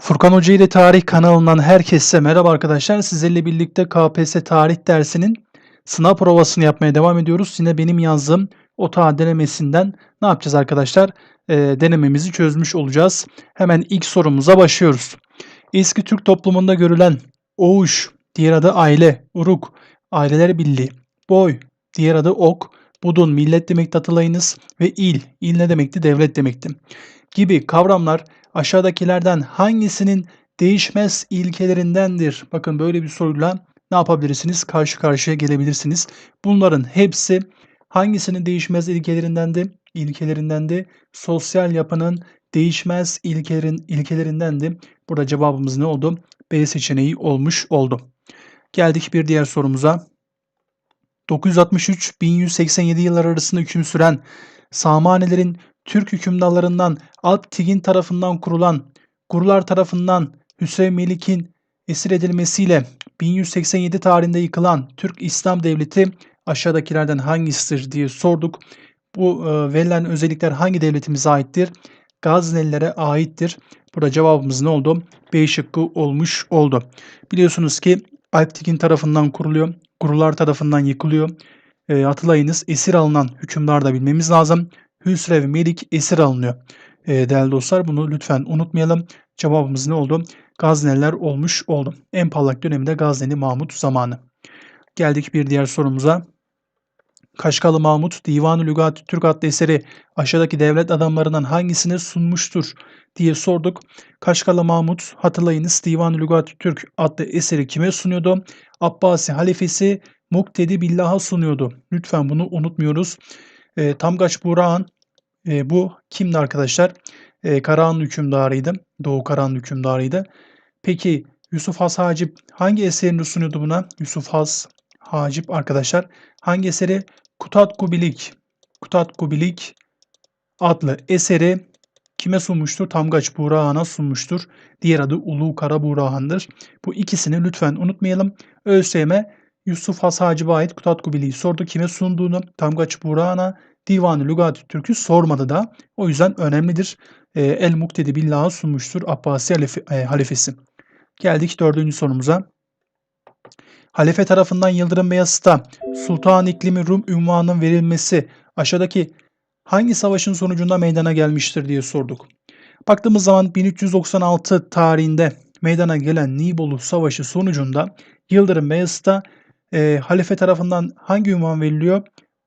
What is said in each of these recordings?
Furkan Hoca ile Tarih kanalından herkese merhaba arkadaşlar. Sizlerle birlikte KPSS tarih dersinin sınav provasını yapmaya devam ediyoruz. Yine benim yazdığım OTA denemesinden ne yapacağız arkadaşlar? Ee, denememizi çözmüş olacağız. Hemen ilk sorumuza başlıyoruz. Eski Türk toplumunda görülen oğuş, diğer adı aile, uruk, aileler birliği, boy, diğer adı ok, budun, millet demekti hatırlayınız ve il, il ne demekti? Devlet demekti. Gibi kavramlar aşağıdakilerden hangisinin değişmez ilkelerindendir? Bakın böyle bir soruyla ne yapabilirsiniz? Karşı karşıya gelebilirsiniz. Bunların hepsi hangisinin değişmez ilkelerindendi? İlkelerindendi. Sosyal yapının değişmez ilkelerin, ilkelerindendi. Burada cevabımız ne oldu? B seçeneği olmuş oldu. Geldik bir diğer sorumuza. 963-1187 yıllar arasında hüküm süren Samanelerin Türk hükümdarlarından Alptigin tarafından kurulan Gurular tarafından Hüseyin Melik'in esir edilmesiyle 1187 tarihinde yıkılan Türk İslam Devleti aşağıdakilerden hangisidir diye sorduk. Bu e, verilen özellikler hangi devletimize aittir? Gaznelilere aittir. Burada cevabımız ne oldu? B şıkkı olmuş oldu. Biliyorsunuz ki Alptigin tarafından kuruluyor. Gurular tarafından yıkılıyor. E, hatırlayınız esir alınan hükümdar da bilmemiz lazım. Hüsrev Melik esir alınıyor. E, değerli dostlar bunu lütfen unutmayalım. Cevabımız ne oldu? Gazneliler olmuş oldu. En parlak döneminde Gazneli Mahmut zamanı. Geldik bir diğer sorumuza. Kaşgalı Mahmut Divan-ı Lügat Türk adlı eseri aşağıdaki devlet adamlarından hangisine sunmuştur diye sorduk. Kaşgalı Mahmut hatırlayınız Divan-ı Lügat Türk adlı eseri kime sunuyordu? Abbasi halifesi Muktedi Billah'a sunuyordu. Lütfen bunu unutmuyoruz. E, Tamgaç Burakhan e, bu kimdi arkadaşlar? E, Karahan hükümdarıydı. Doğu Karahan hükümdarıydı. Peki Yusuf Has Hacip hangi eserini sunuyordu buna? Yusuf Has Hacip arkadaşlar hangi eseri? Kutat Kubilik. Kutat Kubilik adlı eseri kime sunmuştur? Tamgaç Burakhan'a sunmuştur. Diğer adı Ulu Kara Burakhan'dır. Bu ikisini lütfen unutmayalım. ÖSYM Yusuf Has Hacip'e ait Kutat Kubilik'i sordu. Kime sunduğunu? Tamgaç Burakhan'a Divan-ı Lügat-ı Türk'ü sormadı da. O yüzden önemlidir. E, El Muktedi Billah'a sunmuştur Abbasi halife, e, halifesi. Geldik dördüncü sorumuza. Halife tarafından Yıldırım Beyazıt'a Sultan İklimi Rum ünvanının verilmesi aşağıdaki hangi savaşın sonucunda meydana gelmiştir diye sorduk. Baktığımız zaman 1396 tarihinde meydana gelen Nibolu Savaşı sonucunda Yıldırım Beyazıt'a e, halife tarafından hangi ünvan veriliyor?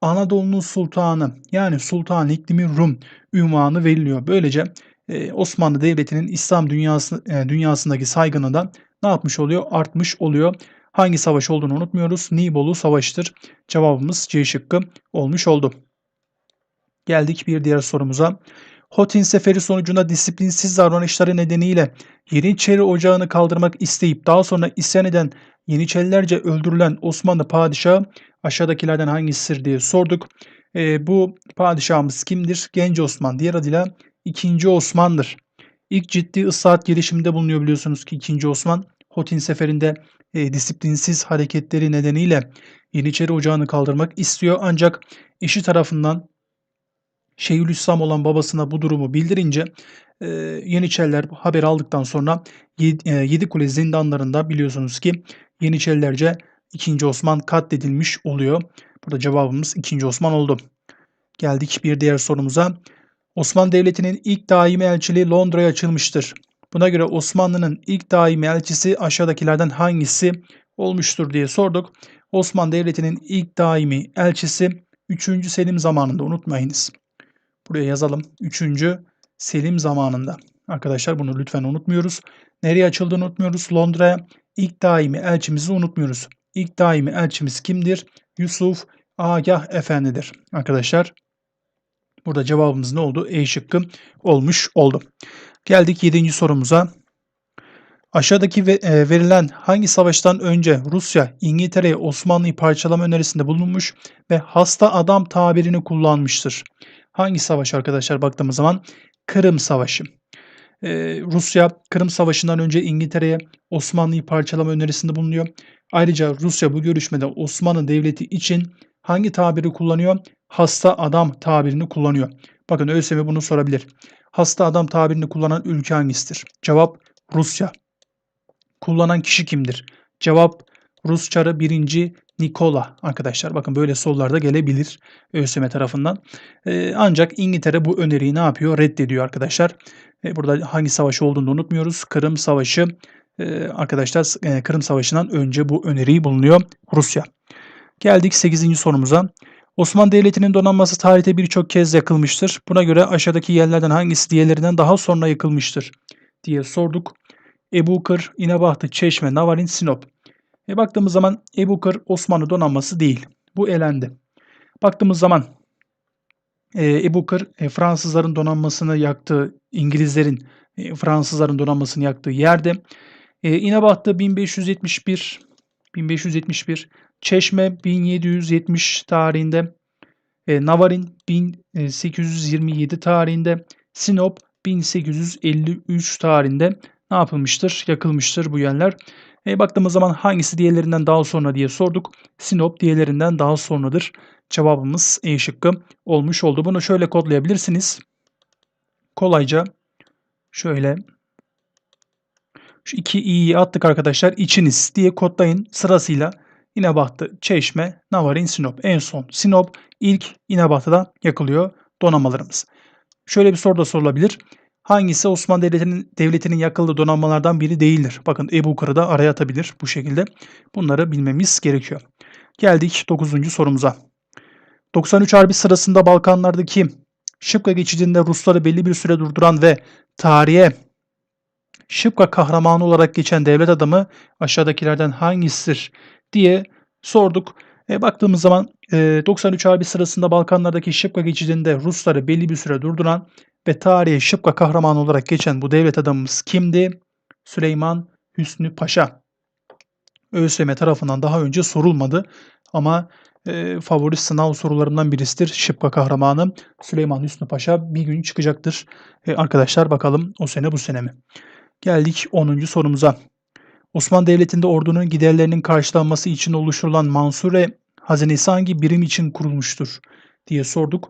Anadolu'nun sultanı yani Sultan İklimi Rum ünvanı veriliyor. Böylece e, Osmanlı Devleti'nin İslam dünyası, e, dünyasındaki saygını da ne yapmış oluyor? Artmış oluyor. Hangi savaş olduğunu unutmuyoruz. Nibolu Savaşı'dır. Cevabımız C şıkkı olmuş oldu. Geldik bir diğer sorumuza. Hotin seferi sonucunda disiplinsiz davranışları nedeniyle Yeniçeri Ocağı'nı kaldırmak isteyip daha sonra isyan eden Yeniçerilerce öldürülen Osmanlı padişahı aşağıdakilerden hangisidir diye sorduk. E, bu padişahımız kimdir? Genç Osman. Diğer adıyla 2. Osman'dır. İlk ciddi ıslahat girişiminde bulunuyor biliyorsunuz ki 2. Osman. Hotin seferinde e, disiplinsiz hareketleri nedeniyle Yeniçeri Ocağı'nı kaldırmak istiyor. Ancak eşi tarafından Şeyhülislam olan babasına bu durumu bildirince e, Yeniçeriler haber aldıktan sonra Yedi, e, Yedikule zindanlarında biliyorsunuz ki Yeniçerilerce 2. Osman katledilmiş oluyor. Burada cevabımız 2. Osman oldu. Geldik bir diğer sorumuza. Osmanlı Devleti'nin ilk daimi elçiliği Londra'ya açılmıştır. Buna göre Osmanlı'nın ilk daimi elçisi aşağıdakilerden hangisi olmuştur diye sorduk. Osmanlı Devleti'nin ilk daimi elçisi 3. Selim zamanında unutmayınız. Buraya yazalım. 3. Selim zamanında. Arkadaşlar bunu lütfen unutmuyoruz. Nereye açıldığını unutmuyoruz. Londra'ya ilk daimi elçimizi unutmuyoruz. İlk daimi elçimiz kimdir? Yusuf Agah Efendidir. Arkadaşlar burada cevabımız ne oldu? E şıkkı olmuş oldu. Geldik 7. sorumuza. Aşağıdaki e, verilen hangi savaştan önce Rusya İngiltere'ye Osmanlı'yı parçalama önerisinde bulunmuş ve hasta adam tabirini kullanmıştır? Hangi savaş arkadaşlar baktığımız zaman? Kırım Savaşı. Ee, Rusya Kırım Savaşı'ndan önce İngiltere'ye Osmanlı'yı parçalama önerisinde bulunuyor. Ayrıca Rusya bu görüşmede Osmanlı Devleti için hangi tabiri kullanıyor? Hasta adam tabirini kullanıyor. Bakın ÖSYM bunu sorabilir. Hasta adam tabirini kullanan ülke hangisidir? Cevap Rusça. Kullanan kişi kimdir? Cevap Rus çarı 1. Nikola arkadaşlar. Bakın böyle sorular da gelebilir ÖSYM tarafından. Ee, ancak İngiltere bu öneriyi ne yapıyor? Reddediyor arkadaşlar. Ee, burada hangi savaş olduğunu unutmuyoruz. Kırım Savaşı ee, arkadaşlar e, Kırım Savaşı'ndan önce bu öneriyi bulunuyor Rusya. Geldik 8. sorumuza. Osmanlı Devleti'nin donanması tarihte birçok kez yakılmıştır. Buna göre aşağıdaki yerlerden hangisi diğerlerinden daha sonra yakılmıştır diye sorduk. Ebu Kır, İnebahtı, Çeşme, Navarin, Sinop. E baktığımız zaman Ebu Kır Osmanlı donanması değil. Bu elendi. Baktığımız zaman e, Ebu Kır e, Fransızların donanmasını yaktığı, İngilizlerin e, Fransızların donanmasını yaktığı yerde. E, İnebahtı 1571 1571 Çeşme 1770 tarihinde e, Navarin 1827 tarihinde Sinop 1853 tarihinde ne yapılmıştır? Yakılmıştır bu yerler. E, baktığımız zaman hangisi diğerlerinden daha sonra diye sorduk. Sinop diğerlerinden daha sonradır. Cevabımız E şıkkı olmuş oldu. Bunu şöyle kodlayabilirsiniz. Kolayca şöyle şu iki i'yi attık arkadaşlar. İçiniz diye kodlayın sırasıyla. İnebahtı, Çeşme, Navarin, Sinop. En son Sinop ilk İnebahtı'da yakılıyor donanmalarımız. Şöyle bir soru da sorulabilir. Hangisi Osmanlı Devleti'nin devletinin yakıldığı donanmalardan biri değildir? Bakın Ebu Kır'ı araya atabilir bu şekilde. Bunları bilmemiz gerekiyor. Geldik 9. sorumuza. 93 Harbi sırasında Balkanlardaki Şıpka geçidinde Rusları belli bir süre durduran ve tarihe Şıpka kahramanı olarak geçen devlet adamı aşağıdakilerden hangisidir diye sorduk. E, baktığımız zaman e, 93 Harbi sırasında Balkanlardaki Şıpka geçidinde Rusları belli bir süre durduran ve tarihe Şıpka kahramanı olarak geçen bu devlet adamımız kimdi? Süleyman Hüsnü Paşa. ÖSYM tarafından daha önce sorulmadı ama e, favori sınav sorularından birisidir. Şıpka kahramanı Süleyman Hüsnü Paşa bir gün çıkacaktır. E, arkadaşlar bakalım o sene bu sene mi? Geldik 10. sorumuza. Osmanlı Devleti'nde ordunun giderlerinin karşılanması için oluşturulan Mansure hazinesi hangi birim için kurulmuştur diye sorduk.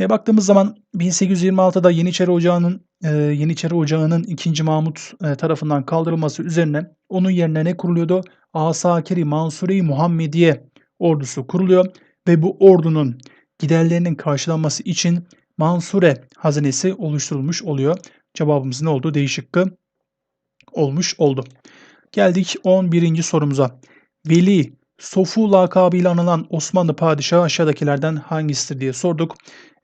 E, baktığımız zaman 1826'da Yeniçeri Ocağı'nın e, Yeniçeri Ocağı'nın 2. Mahmut e, tarafından kaldırılması üzerine onun yerine ne kuruluyordu? Asakiri Mansure-i Muhammediye ordusu kuruluyor ve bu ordunun giderlerinin karşılanması için Mansure hazinesi oluşturulmuş oluyor. Cevabımız ne oldu? Değişik olmuş oldu. Geldik 11. sorumuza. Veli Sofu lakabıyla anılan Osmanlı padişahı aşağıdakilerden hangisidir diye sorduk.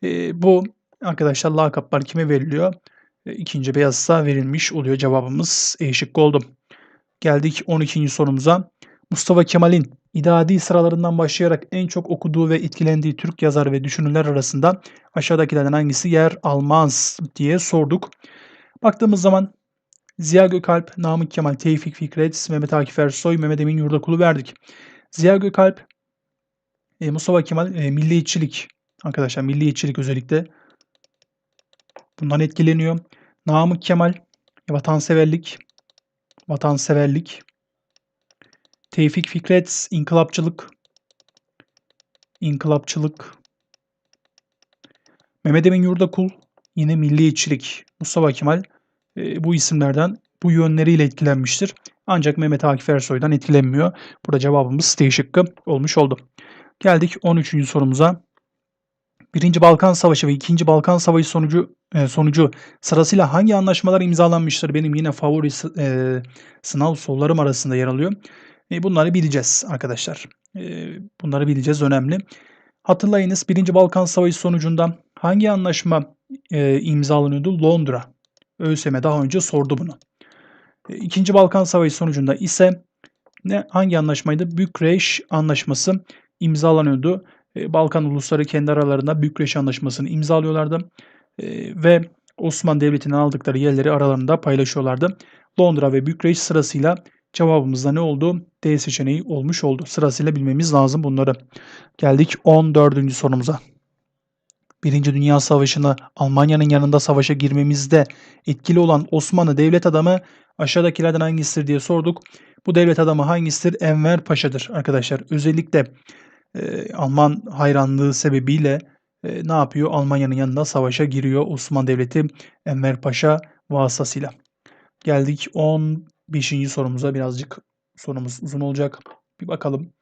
E, bu arkadaşlar lakaplar kime veriliyor? E, ikinci beyazsa verilmiş oluyor. Cevabımız E şıkkı oldu. Geldik 12. sorumuza. Mustafa Kemal'in idadi sıralarından başlayarak en çok okuduğu ve etkilendiği Türk yazar ve düşünürler arasında aşağıdakilerden hangisi yer almaz diye sorduk. Baktığımız zaman Ziya Gökalp, Namık Kemal, Tevfik Fikret, Mehmet Akif Ersoy, Mehmet Emin Yurdakulu verdik. Ziya Gökalp, e, Mustafa Kemal, e, milliyetçilik arkadaşlar milliyetçilik özellikle bundan etkileniyor. Namık Kemal, vatanseverlik, vatanseverlik. Tevfik Fikret, inkılapçılık, inkılapçılık. Mehmet Emin Yurdakul, yine milliyetçilik. Mustafa Kemal, e, bu isimlerden bu yönleriyle etkilenmiştir. Ancak Mehmet Akif Ersoy'dan etkilenmiyor. Burada cevabımız D şıkkı olmuş oldu. Geldik 13. sorumuza. Birinci Balkan Savaşı ve İkinci Balkan Savaşı sonucu e, sonucu sırasıyla hangi anlaşmalar imzalanmıştır? Benim yine favori e, sınav sorularım arasında yer alıyor. E, bunları bileceğiz arkadaşlar. E, bunları bileceğiz önemli. Hatırlayınız Birinci Balkan Savaşı sonucunda hangi anlaşma e, imzalanıyordu? Londra ÖSYM daha önce sordu bunu. E, İkinci Balkan Savaşı sonucunda ise ne hangi anlaşmaydı? Bükreş Anlaşması imzalanıyordu. E, Balkan ulusları kendi aralarında Bükreş Anlaşması'nı imzalıyorlardı e, ve Osmanlı Devleti'nin aldıkları yerleri aralarında paylaşıyorlardı. Londra ve Bükreş sırasıyla cevabımızda ne oldu? D seçeneği olmuş oldu. Sırasıyla bilmemiz lazım bunları. Geldik 14. sorumuza. Birinci Dünya Savaşı'nda Almanya'nın yanında savaşa girmemizde etkili olan Osmanlı devlet adamı aşağıdakilerden hangisidir diye sorduk. Bu devlet adamı hangisidir? Enver Paşa'dır arkadaşlar. Özellikle e, Alman hayranlığı sebebiyle e, ne yapıyor? Almanya'nın yanında savaşa giriyor Osmanlı Devleti Enver Paşa vasıtasıyla. Geldik 15. sorumuza. Birazcık sorumuz uzun olacak. Bir bakalım.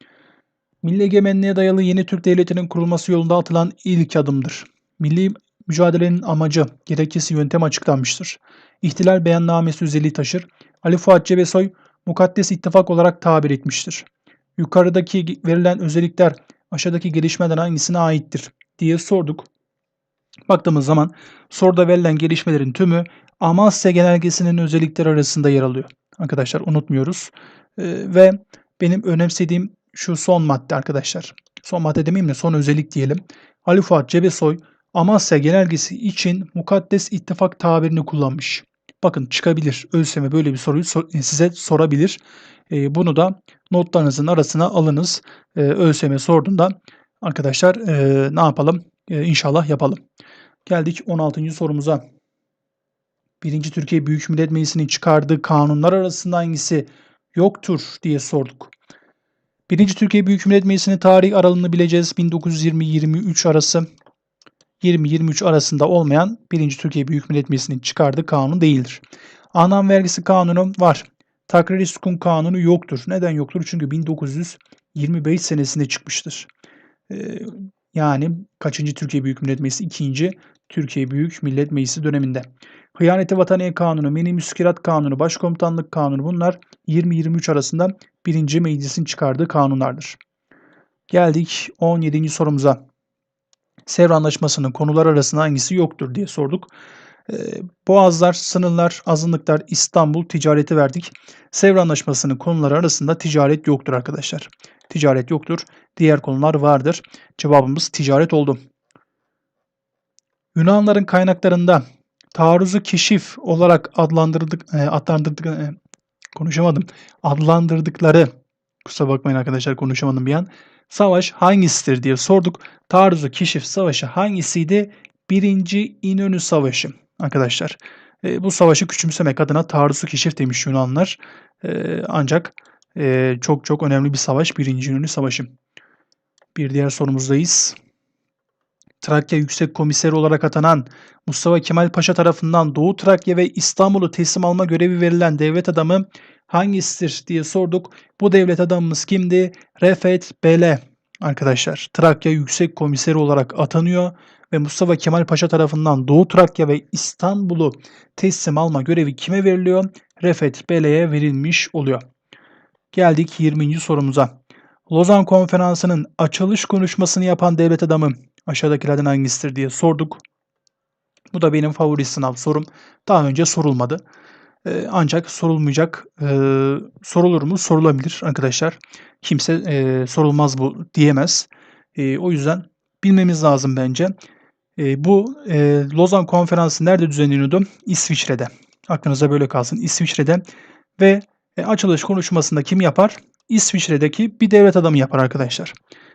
Milli egemenliğe dayalı yeni Türk Devleti'nin kurulması yolunda atılan ilk adımdır. Milli mücadelenin amacı, gerekçesi, yöntem açıklanmıştır. İhtilal beyannamesi özelliği taşır. Ali Fuat Cebesoy, mukaddes ittifak olarak tabir etmiştir. Yukarıdaki verilen özellikler aşağıdaki gelişmeden hangisine aittir diye sorduk. Baktığımız zaman soruda verilen gelişmelerin tümü Amasya Genelgesi'nin özellikleri arasında yer alıyor. Arkadaşlar unutmuyoruz. Ee, ve benim önemsediğim şu son madde arkadaşlar. Son madde demeyeyim de son özellik diyelim. Ali Fuat Cebesoy Amasya Genelgesi için mukaddes ittifak tabirini kullanmış. Bakın çıkabilir. ÖSYM böyle bir soruyu sor- size sorabilir. Ee, bunu da notlarınızın arasına alınız. Ee, ÖSYM sorduğunda arkadaşlar e, ne yapalım? E, inşallah yapalım. Geldik 16. sorumuza. 1. Türkiye Büyük Millet Meclisi'nin çıkardığı kanunlar arasında hangisi yoktur diye sorduk. 1. Türkiye Büyük Millet Meclisi'nin tarih aralığını bileceğiz. 1920-23 arası 20-23 arasında olmayan 1. Türkiye Büyük Millet Meclisi'nin çıkardığı kanun değildir. Anam vergisi kanunu var. Takrir-i sukun kanunu yoktur. Neden yoktur? Çünkü 1925 senesinde çıkmıştır. Ee, yani kaçıncı Türkiye Büyük Millet Meclisi? İkinci Türkiye Büyük Millet Meclisi döneminde. Hıyaneti Vataniye Kanunu, Meni Müskirat Kanunu, Başkomutanlık Kanunu bunlar 20-23 arasında birinci meclisin çıkardığı kanunlardır. Geldik 17. sorumuza. Sevr Anlaşması'nın konular arasında hangisi yoktur diye sorduk. Ee, Boğazlar, sınırlar, azınlıklar, İstanbul ticareti verdik. Sevr Anlaşması'nın konuları arasında ticaret yoktur arkadaşlar. Ticaret yoktur. Diğer konular vardır. Cevabımız ticaret oldu. Yunanların kaynaklarında taarruzu keşif olarak adlandırdık, e, adlandırdık e, konuşamadım. Adlandırdıkları kusura bakmayın arkadaşlar konuşamadım bir an. Savaş hangisidir diye sorduk. Taarruzu keşif savaşı hangisiydi? Birinci İnönü Savaşı arkadaşlar. E, bu savaşı küçümsemek adına taarruzu keşif demiş Yunanlar. E, ancak e, çok çok önemli bir savaş. Birinci İnönü Savaşı. Bir diğer sorumuzdayız. Trakya Yüksek Komiseri olarak atanan Mustafa Kemal Paşa tarafından Doğu Trakya ve İstanbul'u teslim alma görevi verilen devlet adamı hangisidir diye sorduk. Bu devlet adamımız kimdi? Refet Bele arkadaşlar. Trakya Yüksek Komiseri olarak atanıyor ve Mustafa Kemal Paşa tarafından Doğu Trakya ve İstanbul'u teslim alma görevi kime veriliyor? Refet Bele'ye verilmiş oluyor. Geldik 20. sorumuza. Lozan Konferansı'nın açılış konuşmasını yapan devlet adamı aşağıdakilerden hangisidir diye sorduk. Bu da benim favori sınav sorum. Daha önce sorulmadı. Ee, ancak sorulmayacak, e, sorulur mu? Sorulabilir arkadaşlar. Kimse e, sorulmaz bu diyemez. E, o yüzden bilmemiz lazım bence. Bu Lozan Konferansı nerede düzenleniyordu? İsviçre'de. Aklınıza böyle kalsın. İsviçre'de ve açılış konuşmasında kim yapar? İsviçre'deki bir devlet adamı yapar arkadaşlar.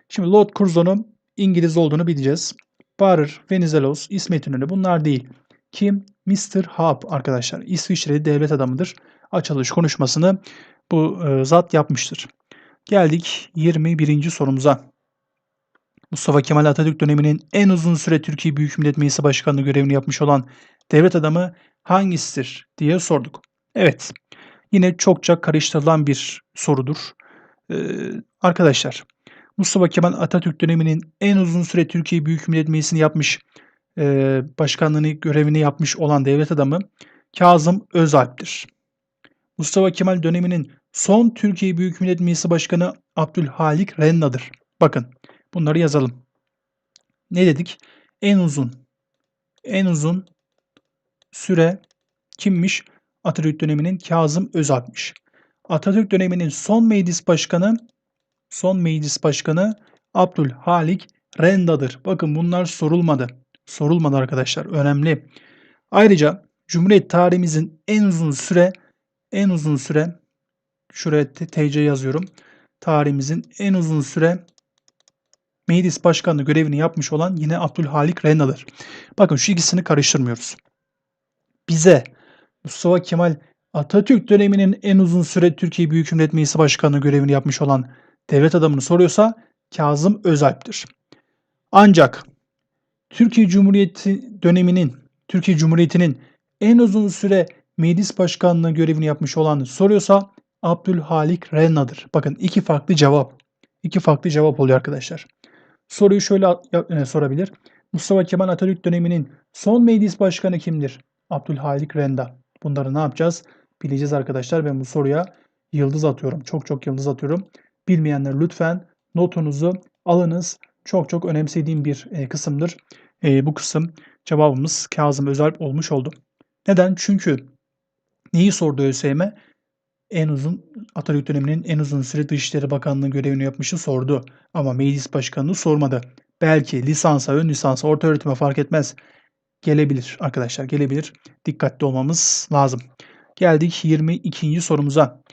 Şimdi Lord Curzon'un İngiliz olduğunu bileceğiz. Barır, Venizelos, İsmet İnönü bunlar değil. Kim? Mr. Hub arkadaşlar. İsviçreli devlet adamıdır. Açılış konuşmasını bu e, zat yapmıştır. Geldik 21. sorumuza. Mustafa Kemal Atatürk döneminin en uzun süre Türkiye Büyük Millet Meclisi Başkanlığı görevini yapmış olan devlet adamı hangisidir diye sorduk. Evet, yine çokça karıştırılan bir sorudur. Ee, arkadaşlar, Mustafa Kemal Atatürk döneminin en uzun süre Türkiye Büyük Millet Meclisi'ni yapmış, e, başkanlığını görevini yapmış olan devlet adamı Kazım Özalp'tir. Mustafa Kemal döneminin son Türkiye Büyük Millet Meclisi Başkanı Abdülhalik Renna'dır. Bakın bunları yazalım. Ne dedik? En uzun en uzun süre kimmiş? Atatürk döneminin Kazım Özalp'miş. Atatürk döneminin son meclis başkanı son meclis başkanı Abdülhalik Renda'dır. Bakın bunlar sorulmadı. Sorulmadı arkadaşlar. Önemli. Ayrıca Cumhuriyet tarihimizin en uzun süre en uzun süre şuraya TC yazıyorum. Tarihimizin en uzun süre meclis başkanlığı görevini yapmış olan yine Abdülhalik Renda'dır. Bakın şu ikisini karıştırmıyoruz. Bize Mustafa Kemal Atatürk döneminin en uzun süre Türkiye Büyük Millet Meclisi Başkanlığı görevini yapmış olan devlet adamını soruyorsa Kazım Özalp'tir. Ancak Türkiye Cumhuriyeti döneminin, Türkiye Cumhuriyeti'nin en uzun süre meclis başkanlığı görevini yapmış olanı soruyorsa Abdülhalik Renna'dır. Bakın iki farklı cevap. İki farklı cevap oluyor arkadaşlar. Soruyu şöyle e, sorabilir. Mustafa Kemal Atatürk döneminin son meclis başkanı kimdir? Abdülhalik Renda. Bunları ne yapacağız? Bileceğiz arkadaşlar. Ben bu soruya yıldız atıyorum. Çok çok yıldız atıyorum. Bilmeyenler lütfen notunuzu alınız. Çok çok önemsediğim bir e, kısımdır. E, bu kısım cevabımız Kazım Özalp olmuş oldu. Neden? Çünkü neyi sordu ÖSYM? En uzun Atatürk döneminin en uzun süre Dışişleri Bakanlığı görevini yapmışı sordu. Ama meclis başkanını sormadı. Belki lisansa, ön lisansa, orta öğretime fark etmez. Gelebilir arkadaşlar, gelebilir. Dikkatli olmamız lazım. Geldik 22. sorumuza.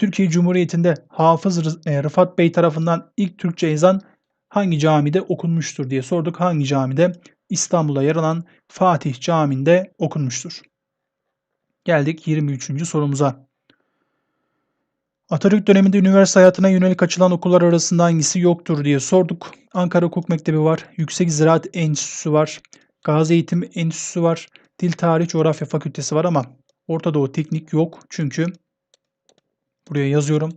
Türkiye Cumhuriyeti'nde Hafız e, Rıfat Bey tarafından ilk Türkçe ezan hangi camide okunmuştur diye sorduk. Hangi camide? İstanbul'da yer alan Fatih Camii'nde okunmuştur. Geldik 23. sorumuza. Atatürk döneminde üniversite hayatına yönelik açılan okullar arasında hangisi yoktur diye sorduk. Ankara Hukuk Mektebi var, Yüksek Ziraat Enstitüsü var, Gazi Eğitim Enstitüsü var, Dil Tarih Coğrafya Fakültesi var ama Orta Doğu Teknik yok. Çünkü buraya yazıyorum.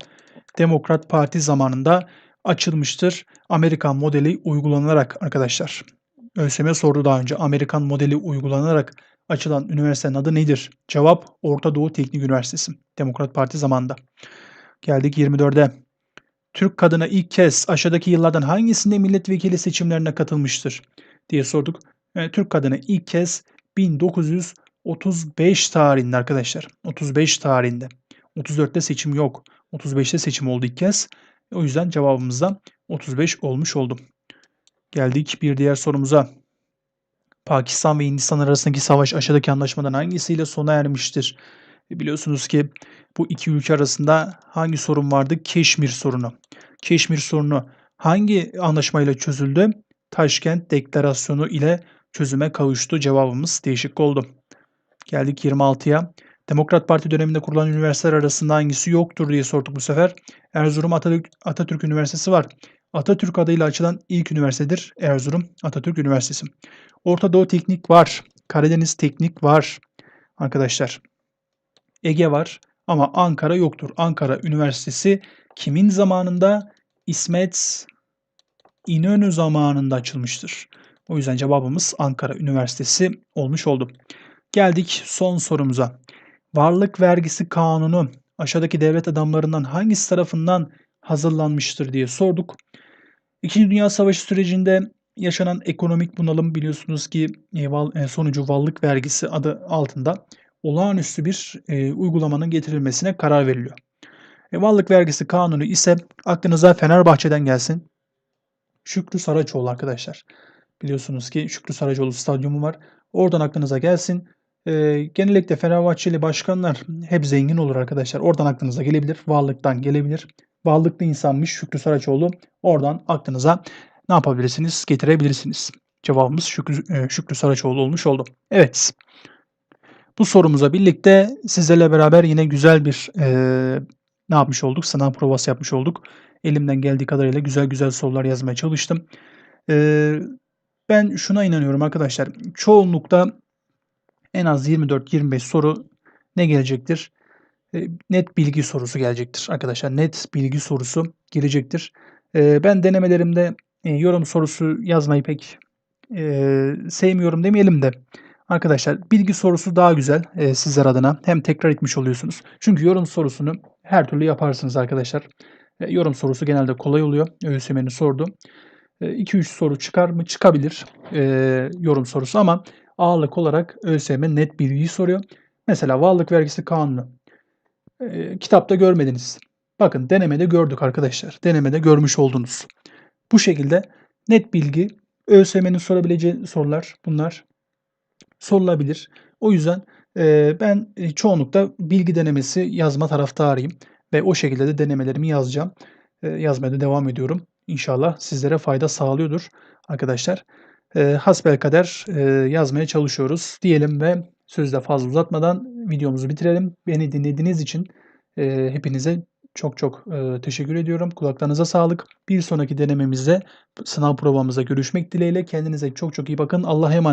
Demokrat Parti zamanında açılmıştır. Amerikan modeli uygulanarak arkadaşlar. ÖSYM sordu daha önce. Amerikan modeli uygulanarak açılan üniversitenin adı nedir? Cevap Orta Doğu Teknik Üniversitesi. Demokrat Parti zamanında. Geldik 24'e. Türk kadına ilk kez aşağıdaki yıllardan hangisinde milletvekili seçimlerine katılmıştır diye sorduk. Yani Türk kadını ilk kez 1935 tarihinde arkadaşlar. 35 tarihinde. 34'te seçim yok. 35'te seçim oldu ilk kez. O yüzden cevabımız da 35 olmuş oldu. Geldik bir diğer sorumuza. Pakistan ve Hindistan arasındaki savaş aşağıdaki anlaşmadan hangisiyle sona ermiştir? Biliyorsunuz ki bu iki ülke arasında hangi sorun vardı? Keşmir sorunu. Keşmir sorunu hangi anlaşmayla çözüldü? Taşkent Deklarasyonu ile çözüme kavuştu. Cevabımız değişik oldu. Geldik 26'ya. Demokrat Parti döneminde kurulan üniversiteler arasında hangisi yoktur diye sorduk bu sefer. Erzurum Atatürk, Atatürk Üniversitesi var. Atatürk adıyla açılan ilk üniversitedir Erzurum Atatürk Üniversitesi. Orta Doğu Teknik var. Karadeniz Teknik var. Arkadaşlar Ege var ama Ankara yoktur. Ankara Üniversitesi kimin zamanında? İsmet İnönü zamanında açılmıştır. O yüzden cevabımız Ankara Üniversitesi olmuş oldu. Geldik son sorumuza. Varlık vergisi kanunu aşağıdaki devlet adamlarından hangisi tarafından hazırlanmıştır diye sorduk. İkinci Dünya Savaşı sürecinde yaşanan ekonomik bunalım biliyorsunuz ki e, e, sonucu varlık vergisi adı altında olağanüstü bir e, uygulamanın getirilmesine karar veriliyor. E, varlık vergisi kanunu ise aklınıza Fenerbahçe'den gelsin. Şükrü Saraçoğlu arkadaşlar. Biliyorsunuz ki Şükrü Saracoğlu stadyumu var. Oradan aklınıza gelsin. E, genellikle Fenerbahçeli başkanlar hep zengin olur arkadaşlar. Oradan aklınıza gelebilir. Varlıktan gelebilir. Varlıklı insanmış Şükrü Saraçoğlu. Oradan aklınıza ne yapabilirsiniz? Getirebilirsiniz. Cevabımız Şükrü, e, Şükrü Saraçoğlu olmuş oldu. Evet. Bu sorumuza birlikte sizlerle beraber yine güzel bir e, ne yapmış olduk? Sınav provası yapmış olduk. Elimden geldiği kadarıyla güzel güzel sorular yazmaya çalıştım. E, ben şuna inanıyorum arkadaşlar. Çoğunlukta en az 24-25 soru ne gelecektir? E, net bilgi sorusu gelecektir arkadaşlar. Net bilgi sorusu gelecektir. E, ben denemelerimde e, yorum sorusu yazmayı pek sevmiyorum demeyelim de Arkadaşlar bilgi sorusu daha güzel e, sizler adına. Hem tekrar etmiş oluyorsunuz. Çünkü yorum sorusunu her türlü yaparsınız arkadaşlar. E, yorum sorusu genelde kolay oluyor. ÖSYM'nin sordu. 2-3 e, soru çıkar mı? Çıkabilir e, yorum sorusu ama ağırlık olarak ÖSYM net bilgiyi soruyor. Mesela varlık vergisi kanunu. E, kitapta görmediniz. Bakın denemede gördük arkadaşlar. Denemede görmüş oldunuz. Bu şekilde net bilgi ÖSYM'nin sorabileceği sorular bunlar sorulabilir. O yüzden e, ben e, çoğunlukla bilgi denemesi yazma taraftarıyım ve o şekilde de denemelerimi yazacağım. E, yazmaya da devam ediyorum. İnşallah sizlere fayda sağlıyordur arkadaşlar. E, hasbelkader e, yazmaya çalışıyoruz diyelim ve sözde fazla uzatmadan videomuzu bitirelim. Beni dinlediğiniz için e, hepinize çok çok e, teşekkür ediyorum. Kulaklarınıza sağlık. Bir sonraki denememizde sınav provamızda görüşmek dileğiyle. Kendinize çok çok iyi bakın. Allah'a emanet